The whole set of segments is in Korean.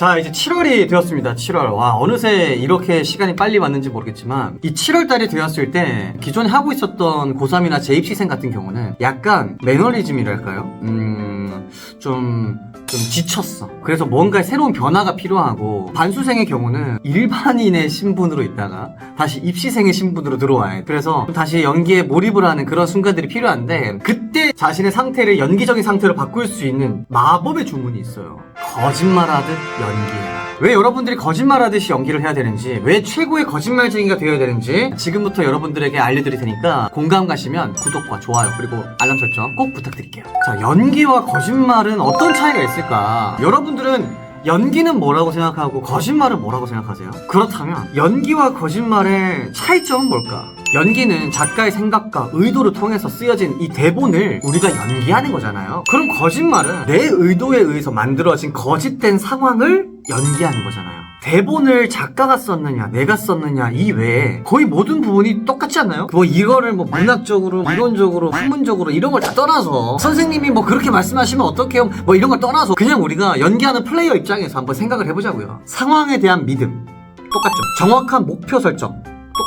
자, 이제 7월이 되었습니다. 7월. 와, 어느새 이렇게 시간이 빨리 왔는지 모르겠지만, 이 7월 달이 되었을 때, 기존에 하고 있었던 고3이나 재입시생 같은 경우는 약간 매너리즘이랄까요? 음, 좀, 좀 지쳤어. 그래서 뭔가 새로운 변화가 필요하고, 반수생의 경우는 일반인의 신분으로 있다가, 다시 입시생의 신분으로 들어와야 돼. 그래서 다시 연기에 몰입을 하는 그런 순간들이 필요한데, 그때 자신의 상태를 연기적인 상태로 바꿀 수 있는 마법의 주문이 있어요. 거짓말하듯 연기해라. 왜 여러분들이 거짓말하듯이 연기를 해야 되는지, 왜 최고의 거짓말쟁이가 되어야 되는지 지금부터 여러분들에게 알려드릴 테니까 공감 가시면 구독과 좋아요 그리고 알람 설정 꼭 부탁드릴게요. 자, 연기와 거짓말은 어떤 차이가 있을까? 여러분들은 연기는 뭐라고 생각하고 거짓말은 뭐라고 생각하세요? 그렇다면 연기와 거짓말의 차이점은 뭘까? 연기는 작가의 생각과 의도를 통해서 쓰여진 이 대본을 우리가 연기하는 거잖아요. 그럼 거짓말은 내 의도에 의해서 만들어진 거짓된 상황을 연기하는 거잖아요. 대본을 작가가 썼느냐, 내가 썼느냐 이 외에 거의 모든 부분이 똑같지 않나요? 뭐 이거를 뭐 문학적으로, 이론적으로, 학문적으로 이런 걸 다 떠나서 선생님이 뭐 그렇게 말씀하시면 어떡해요? 뭐 이런 걸 떠나서 그냥 우리가 연기하는 플레이어 입장에서 한번 생각을 해보자고요. 상황에 대한 믿음 똑같죠. 정확한 목표 설정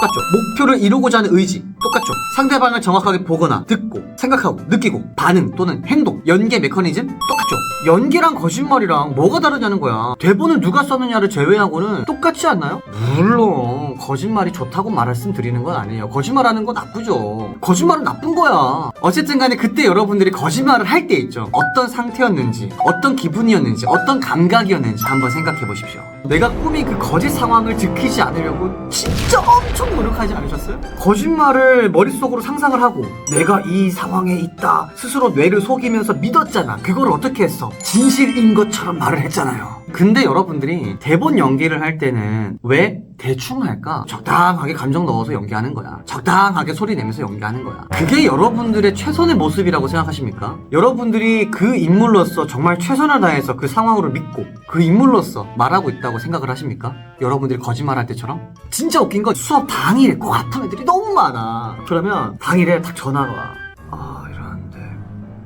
똑같죠. 목표를 이루고자 하는 의지 똑같죠. 상대방을 정확하게 보거나 듣고 생각하고 느끼고 반응 또는 행동 연계 메커니즘 똑같죠. 연기랑 거짓말이랑 뭐가 다르냐는 거야. 대본을 누가 썼느냐를 제외하고는 똑같지 않나요? 물론 거짓말이 좋다고 말씀드리는 건 아니에요. 거짓말하는 건 나쁘죠. 거짓말은 나쁜 거야. 어쨌든 간에 그때 여러분들이 거짓말을 할 때 있죠. 어떤 상태였는지, 어떤 기분이었는지, 어떤 감각이었는지 한번 생각해 보십시오. 내가 꾸민 그 거짓 상황을 지키지 않으려고 진짜 엄청 노력하지 않으셨어요? 거짓말을 머릿속으로 상상을 하고 내가 이 상황에 있다 스스로 뇌를 속이면서 믿었잖아 그걸 어떻게 했어? 진실인 것처럼 말을 했잖아요 근데 여러분들이 대본 연기를 할 때는 왜 대충 할까? 적당하게 감정 넣어서 연기하는 거야 적당하게 소리 내면서 연기하는 거야 그게 여러분들의 최선의 모습이라고 생각하십니까? 여러분들이 그 인물로서 정말 최선을 다해서 그 상황으로 믿고 그 인물로서 말하고 있다고 생각을 하십니까? 여러분들이 거짓말할 때처럼? 진짜 웃긴 건 수업 당일에 꼭 아픈 애들이 너무 많아. 그러면 당일에 딱 전화가 와. 아, 이러는데.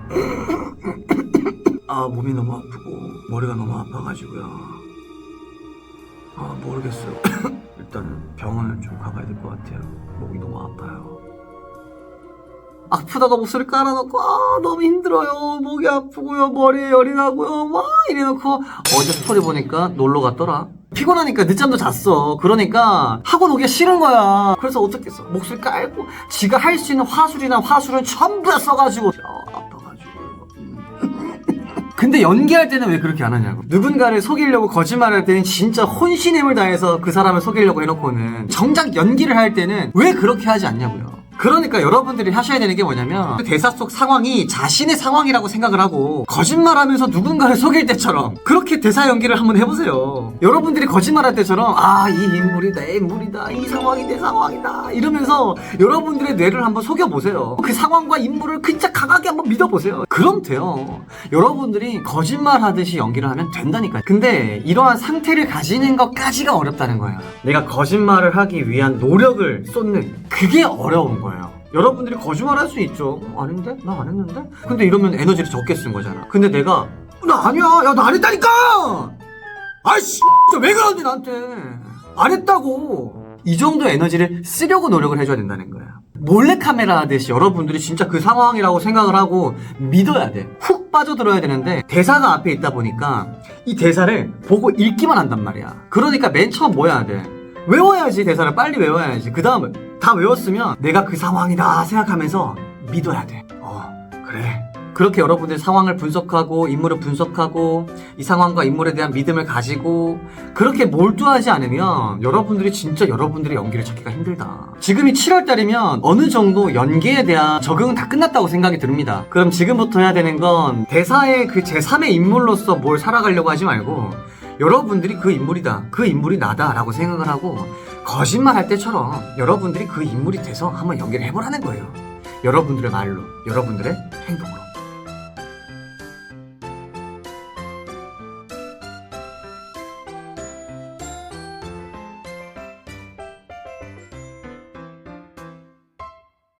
아 몸이 너무 아프고 머리가 너무 아파가지고요. 아 모르겠어요. 일단 병원을 좀 가봐야 될 것 같아요. 목이 너무 아파요 아프다가 목소리 깔아놓고 아 너무 힘들어요. 목이 아프고요. 머리에 열이 나고요. 막 이래놓고 어제 스토리 보니까 놀러 갔더라. 피곤하니까 늦잠도 잤어. 그러니까 학원 오기가 싫은 거야. 그래서 어떻겠어. 목소리 깔고 지가 할 수 있는 화술이나 화술은 전부 다 써가지고. 아, 아파가지고. 근데 연기할 때는 왜 그렇게 안 하냐고. 누군가를 속이려고 거짓말할 때는 진짜 혼신의 힘을 다해서 그 사람을 속이려고 해놓고는 정작 연기를 할 때는 왜 그렇게 하지 않냐고요. 그러니까 여러분들이 하셔야 되는 게 뭐냐면 그 대사 속 상황이 자신의 상황이라고 생각을 하고 거짓말하면서 누군가를 속일 때처럼 그렇게 대사 연기를 한번 해보세요. 여러분들이 거짓말할 때처럼 아 이 인물이 내 인물이다 이 상황이 내 상황이다 이러면서 여러분들의 뇌를 한번 속여보세요. 그 상황과 인물을 진짜 강하게 한번 믿어보세요. 그럼 돼요. 여러분들이 거짓말하듯이 연기를 하면 된다니까요. 근데 이러한 상태를 가지는 것까지가 어렵다는 거예요. 내가 거짓말을 하기 위한 노력을 쏟는 그게 어려운 거예요. 여러분들이 거짓말 할 수 있죠. 어, 아닌데? 나 안 했는데? 근데 이러면 에너지를 적게 쓴 거잖아. 근데 내가 나 아니야. 야, 나 안 했다니까! 아이씨! 왜 그러는데 나한테? 안 했다고! 이 정도 에너지를 쓰려고 노력을 해줘야 된다는 거야. 몰래카메라 하듯이 여러분들이 진짜 그 상황이라고 생각을 하고 믿어야 돼. 훅 빠져들어야 되는데 대사가 앞에 있다 보니까 이 대사를 보고 읽기만 한단 말이야. 그러니까 맨 처음 뭐 해야 돼? 외워야지 대사를 빨리 외워야지. 그 다음에 다 외웠으면 내가 그 상황이다 생각하면서 믿어야 돼. 어, 그래. 그렇게 여러분들 상황을 분석하고 인물을 분석하고 이 상황과 인물에 대한 믿음을 가지고 그렇게 몰두하지 않으면 여러분들이 진짜 여러분들의 연기를 찾기가 힘들다. 지금이 7월달이면 어느 정도 연기에 대한 적응은 다 끝났다고 생각이 듭니다. 그럼 지금부터 해야 되는 건 대사의 그 제3의 인물로서 뭘 살아가려고 하지 말고 여러분들이 그 인물이다. 그 인물이 나다라고 생각을 하고 거짓말 할 때처럼 여러분들이 그 인물이 돼서 한번 연기를 해보라는 거예요. 여러분들의 말로, 여러분들의 행동으로.